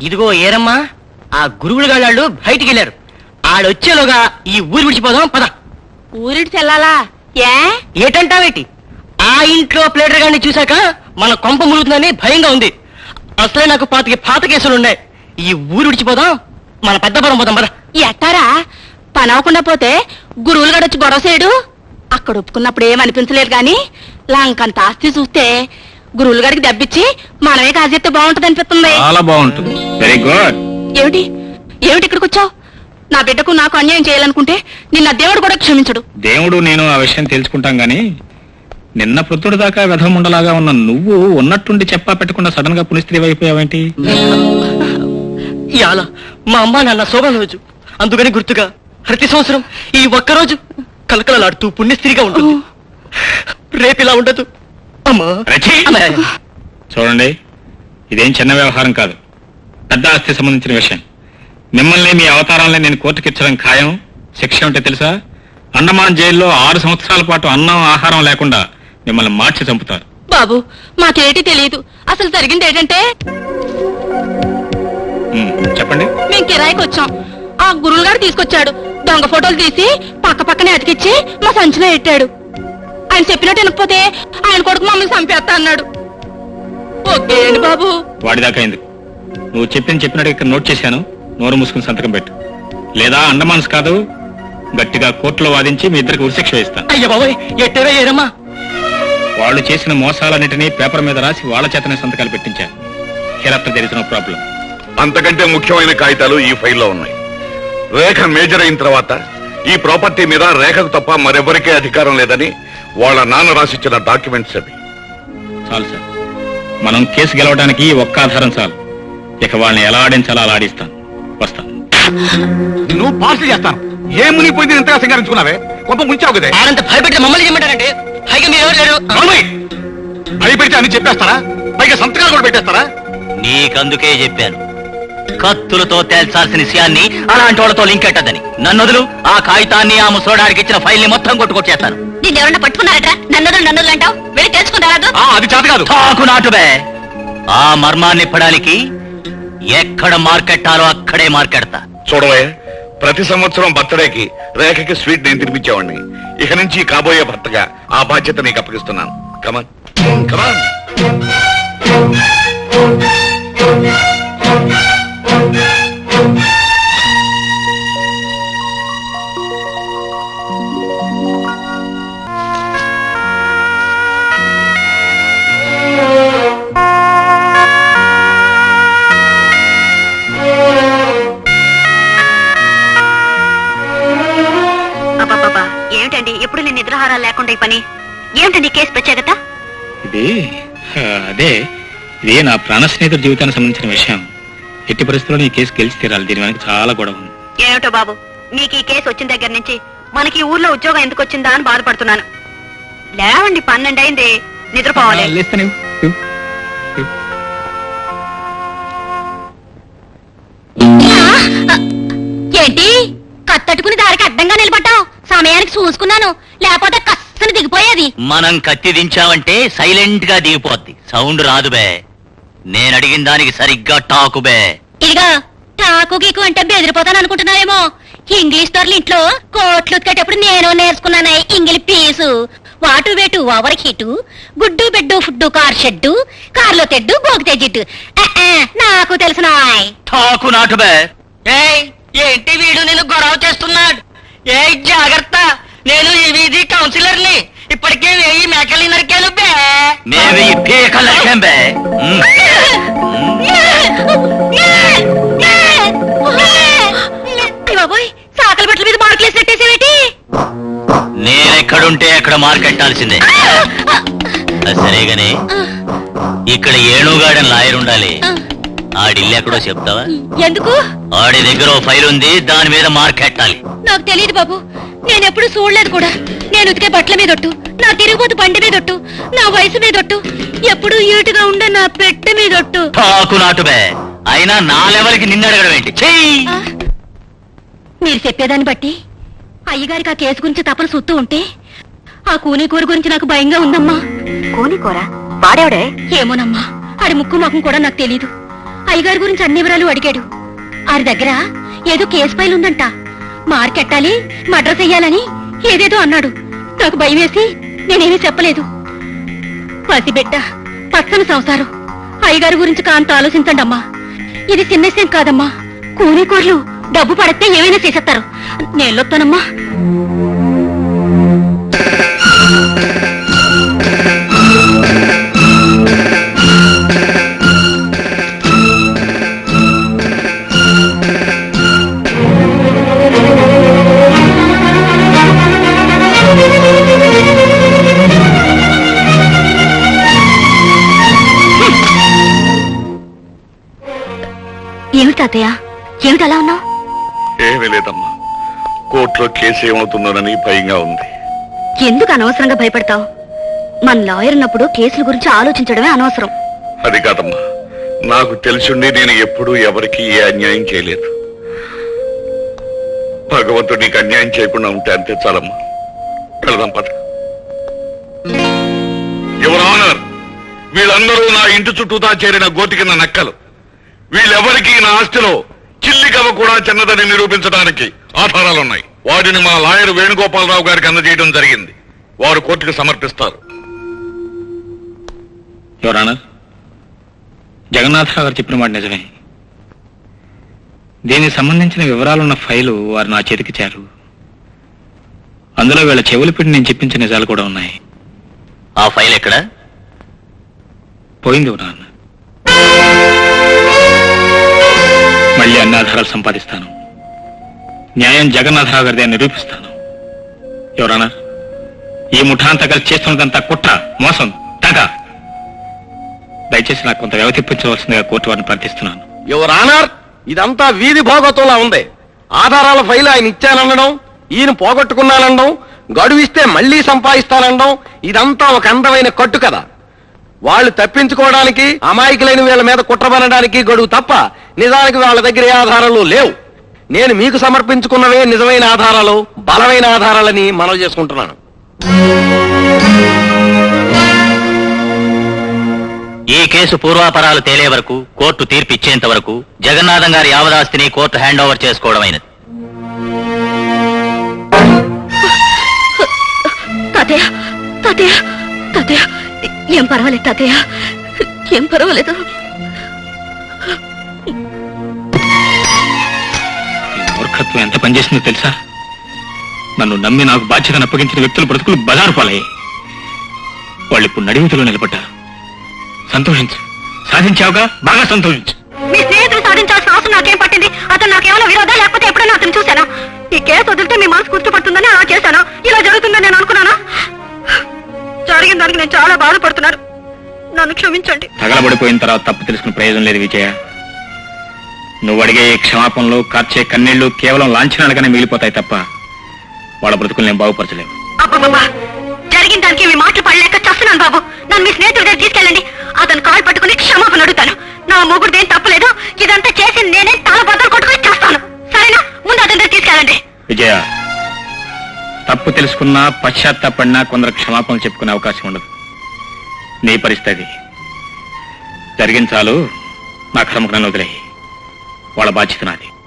ఇదిగో ఏరమ్మా ఆ గురువులు గాళ్ళు బయటికి వెళ్ళారు. ఆడొచ్చేలోగా ఈ ఊరు విడిచిపోదాం పద. ఊరిటి చెల్లాలా ఏ? ఏటంటావేటి? ఆ ఇంట్లో ప్లేటర్ గారిని చూశాక మన కొంప ములుగుతుందని భయంగా ఉంది. అసలే నాకు పాతికి పాత కేసులు ఉన్నాయి. ఈ ఊరు విడిచిపోదాం మన పెద్దపురం పోదాం పద ఎట్టారా? పని అవ్వకుండా పోతే గురువులు గడు వచ్చి గొడవ చేయడు? అక్కడ ఒప్పుకున్నప్పుడు ఏమనిపించలేదు గాని లంకంత ఆస్తి చూస్తే గురువులు గడికి దెబ్బిచ్చి మనమే కాజెత్తే బాగుంటది అనిపిస్తుంది. చాలా బాగుంటుంది. వెరీ గుడ్ ఏమిటి? ఏమిటి ఇక్కడికి వచ్చావు? నా బిడ్డకు నాకు అన్యాయం చేయాలనుకుంటే నిన్న దేవుడు కూడా క్షమించడు. దేవుడు నేను ఆ విషయం తెలుసుకుంటాం గాని నిన్న ప్రొద్దుడు దాకా వ్యధముండలాగా ఉన్న నువ్వు ఉన్నట్టుండి చెప్పా పెట్టకుండా సడన్గా పునిస్త్రీ అయిపోయావేంటి? ఇవాళ మా అమ్మ నాన్న శోభన రోజు అందుకని గుర్తుగా ప్రతి సంవత్సరం ఈ ఒక్కరోజు కలకలలాడుతూ పుణ్యస్త్రీగా ఉంటుంది. రేపు ఇలా ఉండదు. రచి! చూడండి ఇదేం చిన్న వ్యవహారం కాదు. పెద్ద ఆస్తి సంబంధించిన విషయం. మిమ్మల్ని మీ అవతారాలని నేను కోర్టుకిచ్చడం ఖాయం. శిక్ష ఉంటే తెలుసా? అండమాన్ జైల్లో ఆరు సంవత్సరాల పాటు అన్నం ఆహారం లేకుండా మిమ్మల్ని మార్చి చంపుతారు. బాబు మాకేటి తెలియదు అసలు జరిగింది ఏంటంటే? ఉమ్, చెప్పండి. మేము కిరాయికి వచ్చాం. ఆ గురువు గారు తీసుకొచ్చాడు. దొంగ ఫోటోలు తీసి పక్క పక్కనే అతికిచ్చి మా సంచిలో పెట్టాడు. ఆయన చెప్పినట్టు వినకపోతే ఆయన కొడుకు మమ్మల్ని చంపేస్తా అన్నాడు. ఓకే అండి బాబు. వాడిదాకా ఎందుకు నువ్వు చెప్పింది చెప్పినట్టు ఇక్కడ నోట్ చేశాను. నోరు మూసుకుని సంతకం పెట్టు. లేదా అండమాన్స్ కాదు గట్టిగా కోర్టులో వాదించి మీ ఇద్దరికి ఉరిశిక్ష వేస్తాను అయ్య బాబోయ్ ఎట్టేవే ఏరమ్మా. వాళ్ళు చేసిన మోసాలన్నిటినీ పేపర్ మీద రాసి వాళ్ళ చేతనే సంతకాలు పెట్టించాను హిరత్త తెలిసిన ప్రాబ్లం అంతకంటే ముఖ్యమైన కాగితాలు ఈ ఫైల్లో ఉన్నాయి. రేఖ మేజర్ అయిన తర్వాత ఈ ప్రాపర్టీ మీద రేఖకు తప్ప మరెవరికీ అధికారం లేదని వాళ్ళ నాన్న రాసిచ్చిన డాక్యుమెంట్స్ అవి. చాలు సార్. మనం కేసు గెలవడానికి ఒక్క ఆధారం చాలు. ఇక వాళ్ళని ఎలా ఆడించాలో అలా ఆడిస్తాను. వస్తాను నువ్వు పార్సల్ చేస్తాను. ఏ మునిగిపోయింది ఎంతగా సింగారించుకున్నావే కొంత ముంచావు కదే. ఆయనంత భయపెట్టి మమ్మల్ని చేయమంటారంటే పైగా మీరు ఎవరు లేరు? భయపెడితే అని చెప్పేస్తారా? పైగా సంతకాలు కూడా పెట్టేస్తారా? నీకందుకే చెప్పాను. కత్తులతో తేల్చాల్సిన విషయాన్ని అలాంటి వాళ్ళతో లింక్ ఎట్టదని నన్ను వదులు ఆ కాగితాన్ని ఆ ముసలోడానికి ఇచ్చిన ఫైల్ని మొత్తం కొట్టుకొచ్చేస్తాను. నిన్ను ఎవరన్నా పట్టుకున్నారట నన్నదులు నన్నదులు అంటావు? వెళ్ళి తెలుసుకుంటారా ఆ, అది చేత కాదు. తాకు నాటుబే. ఆ మర్మాన్ని ఇప్పడానికి ఎక్కడ మార్కెట్టాలో అక్కడే మార్కెడతా చూడవే ప్రతి సంవత్సరం బర్త్డేకి రేఖకి స్వీట్ నేను తినిపించేవాడిని. ఇక నుంచి కాబోయే భర్తగా ఆ బాధ్యత నీకు అప్పగిస్తున్నాను. కమన్ కమన్ నిద్రాహారాలు లేకుండా ఈ పని ఏమిటండి కేసు ప్రత్యేకత ఇది ఆ, అదే ఇదే నా ప్రాణ స్నేహితుడి జీవితానికి సంబంధించిన విషయం ఎట్టి పరిస్థితుల్లో ఈ కేసు గెలిచి తీరాలి దీని వెనక చాలా గొడవ ఉంది ఏమిటో బాబు మీకు ఈ కేసు వచ్చిన దగ్గర నుంచి మనకి ఈ ఊర్లో ఉద్యోగం ఎందుకు వచ్చిందా అని బాధపడుతున్నాను లేవండి పన్నెండు అయింది నిద్రపోవాలి ఆ, లేస్తా నీవు. ఇవ్వు. ఇవ్వు. చూసుకున్నాను లేకపోతే కස්සని దిగిపోయేది. మనం కత్తి దించావంటే సైలెంట్గా దిగిపోద్ది. సౌండ్ రాదు బే. నేను అడిగిన దానికి సరిగ్గా టాకు బే. ఇదిగా టాకు గీకు అంటే బెదిరిపోతాను అనుకుంటున్నారేమో. ఇంగ్లీష్ తోర్లు ఇంట్లో కోట్లు ఉతికేటప్పుడు నేను నేర్చుకున్నాను ఇంగిలి పీసు. What wait over heat good bed food car shed కార్లో తెడ్డు ఆ, ఆ, నాకు తెలుసు నాయ్. టాకు నాటు బే. ఏయ్ ఏంటి వీడు నేను గొడవ చేస్తున్నాడు? ఏ జాగ్రత్త? నేను ఈ వీధి కౌన్సిలర్ని. ఇప్పటికే వెయ్యి మేకలు నరికాను బే. మేము ఈ పీకలు నరికాం బే. బాబోయ్ సాకల బట్టల మీద మార్కులేసి నెట్టేసేవేటి నేనెక్కడుంటే అక్కడ మార్కెట్టాల్సిందే సరేగాని. ఇక్కడ ఏణుగాడని లాయర్ ఉండాలి. ఆడిల్లు ఎక్కడో చెప్తావా? ఎందుకు? ఆడి దగ్గర ఓ ఫైల్ ఉంది దాని మీద మార్కెట్టాలి నాకు తెలియదు బాబు. నేను ఎప్పుడు చూడలేదు కూడా. నేను ఉతికే బట్టల మీదొట్టు నా తిరుగుబోతు బండి మీదొట్టు నా వయసు మీదొట్టు ఎప్పుడు ఈటుగా ఉండే నా పెట్టె మీదొట్టు టాకు నాటు బే అయినా నా లెవెల్కి నిన్ను అడగడం ఏంటి? చెయ్యి ఆ? మీరు చెప్పేదాన్ని బట్టి అయ్యగారికి ఆ కేసు గురించి తపన సుత్తూ ఉంటే ఆ కూని కూర గురించి నాకు భయంగా ఉందమ్మా. కూని కూర? వాడేవడే? ఏమోనమ్మా. ఆడి ముక్కు ముఖం కూడా నాకు తెలీదు. అయ్యగారి గురించి అన్ని వివరాలు అడిగాడు. ఆరి దగ్గర ఏదో కేసు ఫైల్ ఉందంట. మార్కెట్టాలి మర్డర్ చెయ్యాలని ఏదేదో అన్నాడు. నాకు భయం వేసి నేనేమీ చెప్పలేదు. పసిబిడ్డ పచ్చని సంసారం. అయ్యగారి గురించి కాంత ఆలోచించండి అమ్మా ఇది చిన్న విషయం కాదమ్మా. కూలీకోర్లు డబ్బు పడితే ఏమైనా చేసేస్తారు. నేను తాతయ్య? ఏమిటి అలా ఉన్నావు? ఏమీ లేదమ్మా. కోర్టులో కేసు ఏమవుతుందోనని భయంగా ఉంది. ఎందుకు అనవసరంగా భయపడతావు? మన లాయర్ ఉన్నప్పుడు కేసుల గురించి ఆలోచించడమే అనవసరం. అది కాదమ్మా. నాకు తెలిసిండి నేను ఎప్పుడూ ఎవరికి ఏ అన్యాయం చేయలేదు. భగవంతుడు నీకు అన్యాయం చేయకుండా ఉంటే అంతే చాలమ్మా. వెళదాం పద. యువర్ ఆనర్ వీళ్ళందరూ నా ఇంటి చుట్టూతా చేరిన గోతి కింద నక్కలు. వీళ్ళెవరికీ నా ఆస్తిలో చిల్లి కవ కూడా చిన్నదని నిరూపించడానికి ఆధారాలున్నాయి. వాటిని మా లాయర్ వేణుగోపాలరావు గారికి అందజేయడం జరిగింది. వారు కోర్టుకు సమర్పిస్తారు. జగన్నాథరావు గారు చెప్పిన మాట నిజమే. దీనికి సంబంధించిన వివరాలున్న ఫైలు వారు నా చేతికిచ్చారు అందులో వీళ్ళ చెవులు పెట్టి నేను చెప్పించిన నిజాలు కూడా ఉన్నాయి. ఆ ఫైల్ ఎక్కడ? పోయింది నాన్న మళ్ళీ అన్ని ఆధారాలు సంపాదిస్తాను. న్యాయం జగన్నాథరావు గారిదే అని నిరూపిస్తాను. ఎవరన్నా ఈ ముఠాంతా కలిసి చేస్తున్నదంతా కుట్ర మోసం తగ. దయచేసి నాకు కొంత వ్యవధిప్పించవలసిందిగా కోర్టు వారిని ప్రార్థిస్తున్నాను. యువర్ ఆనర్ ఇదంతా వీధి భోగతంలా ఉంది. ఆధారాల ఫైల్ ఆయన ఇచ్చాననడం ఈయన పోగొట్టుకున్నానడం గడువిస్తే మళ్ళీ మళ్ళీ సంపాదిస్తానడం ఇదంతా ఒక అందమైన కట్టు కదా వాళ్ళు తప్పించుకోవడానికి అమాయకులైన వీళ్ళ మీద కుట్రబనడానికి గడువు తప్ప నిజానికి వాళ్ళ దగ్గర ఏ ఆధారాలు లేవు. నేను మీకు సమర్పించుకున్నవే నిజమైన ఆధారాలు బలమైన ఆధారాలని మనవి చేసుకుంటున్నాను. ఈ కేసు పూర్వాపరాలు తేలే వరకు కోర్టు తీర్పు ఇచ్చేంత వరకు జగన్నాథం గారి యావదాస్తిని కోర్టు హ్యాండ్ ఓవర్ చేసుకోవడమైనది తాతయ్య తాతయ్య తాతయ్య ఏం పర్వాలేదు తాతయ్య. ఏం పర్వాలేదు. మూర్ఖత్వం ఎంత పనిచేసిందో తెలుసా? నన్ను నమ్మి నాకు బాధ్యతను అప్పగించిన వ్యక్తుల బ్రతుకులు బజారు పాలయ్యాయి. వాళ్ళు ఇప్పుడు నడిమితిలో నిలబడ్డారు. సంతోషించు. సాధించావుగా? బాగా సంతోషించు. మీ స్నేహితులు సాధించాల్సిన అవసరం నాకేం పట్టింది? అతను నాకేమైనా విరోధం? లేకపోతే ఎప్పుడైనా అతను చూశాను? ఈ కేసు వదిలితే మీ మనసు గుర్తుపడుతుందని అలా చేశాను? ఇలా జరుగుతుందని నేను అనుకున్నానా? జరిగిన దానికి నేను చాలా బాధపడుతున్నాను. నన్ను క్షమించండి. తగలబడిపోయిన తర్వాత తప్పు తెలుసుకునే ప్రయోజనం లేదు విజయ. నువ్వు అడిగే క్షమాపణలు కార్చే కన్నీళ్ళు కేవలం లాంఛనాలుగానే మిగిలిపోతాయి తప్ప వాళ్ళ బ్రతుకులు నేను అబ్బబ్బబ్బా జరిగిన దానికి మీ మాటలు పడలేక చస్తున్నాను బాబు. నన్ను మీ స్నేహితుడి దగ్గర తీసుకెళ్ళండి. అతను కాల్ పట్టుకుని క్షమాపణ అడుగుతాను. నా మొగుడు ఏం తప్పలేదు. ఇదంతా చేసి నేనే తల బద్దలు కొట్టుకుని చేస్తాను. సరేనా? ముందు అతని దగ్గర తీసుకెళ్ళండి. విజయ తప్పు తెలుసుకున్నా పశ్చాత్తాపడినా కొందరు క్షమాపణలు చెప్పుకునే అవకాశం ఉండదు. నీ పరిస్థితి. జరిగించాలు నా కర్మకులను వదిలేయి వాళ్ళ బాధ్యత నాది.